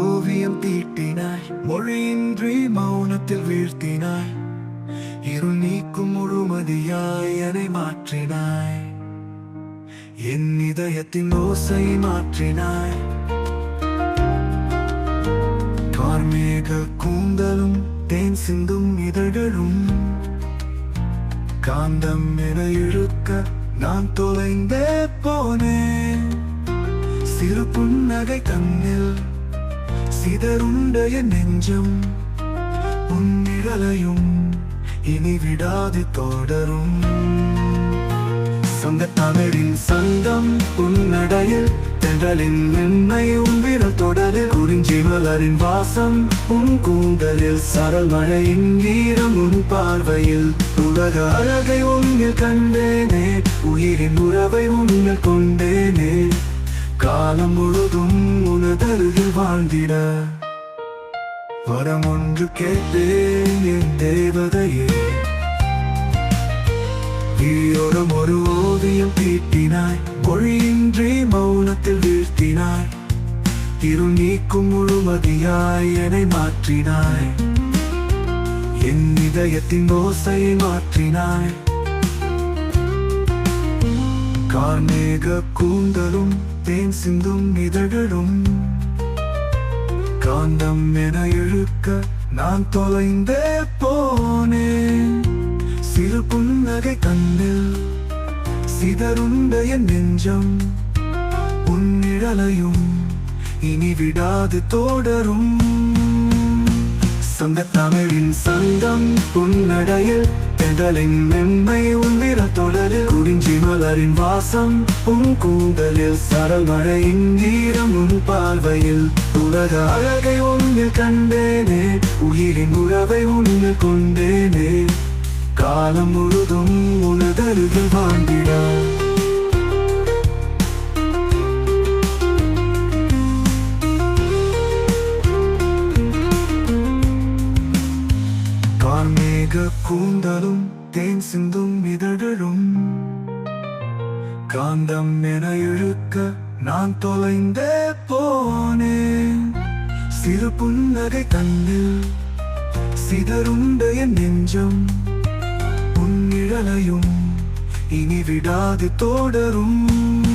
ஓவியம் தீட்டினாய் மொழியின்றி மௌனத்தில் வீழ்த்தினாய் இருள் நீக்கும் முழுமதியாய் என்னை மாற்றினாய் என் இதயத்தின் ஓசை மாற்றினாய் கார்மேக கூந்தலும் தேன் சிந்தும் இதழ்களும் காந்தம் என இழுக்க நான் தொலைந்தே போனேன் சிறு புன்னகை தன்னில் சிதறுண்ட நெஞ்சம் உன்னிழலையும் இனி விடாது தொடரும். சொந்த தமிழின் சங்கம் உன்னடையில் தென்றலின் மென்மை உன் தொடரில் குறிஞ்சி மலரின் வாசம் உன் கூந்தலில் சரல் மழையின் வீரம் உன் பார்வையில். உலக அழகை உன்னில் கண்டேனே உயிரின் உறவை உன்னில் கொண்டேனே. காலம் முழுதும் உனதருகில் வாழ்ந்திட. வரம் ஒன்று கேட்டேன் என் தேவதையே. வீரோரம் ஒரு ஓவியம் தீட்டினாய். மொழியின்றி மௌனத்தில் வீழ்த்தினாய். இரு நீக்கும் முழுமதியாய் என்னை மாற்றினாய். என் இதயத்தின் ஓசையை மாற்றினாய். கார்மேக கூந்தலும் தேன் சிந்தும் இதழ்களும். காந்தம் என இழுக்க நான் தொலைந்தே போனேன் சிறு புன்னகை கண்ணில் சிதறுண்ட என் நெஞ்சம். உன் நிழலையும் இனி விடாது தொடரும். சொந்த தமிழின் சங்கம் புன்னடையில் தென்றலின் மென்மை உன் விரல் தொடரில். குறிஞ்சி மலரின் வாசம் உன் கூந்தலில். சரல் மழையின் ஈரம் உன் பார்வையில். உலக அழகை உன்னில் கண்டேனே. உயிரின் உறவை உன்னில் கொண்டேனே. காலம் முழுதும் உனதருகில் வாழ்ந்திட கூந்தலும் தேன் சிந்தும் இதழ்களும் காந்தம் என இழுக்க நான் தொலைந்தே போனேன் சிறு புன்னகை கண்ணில் சிதறுண்டைய நெஞ்சம். உன்னிழலையும் இனி விடாது தொடரும்.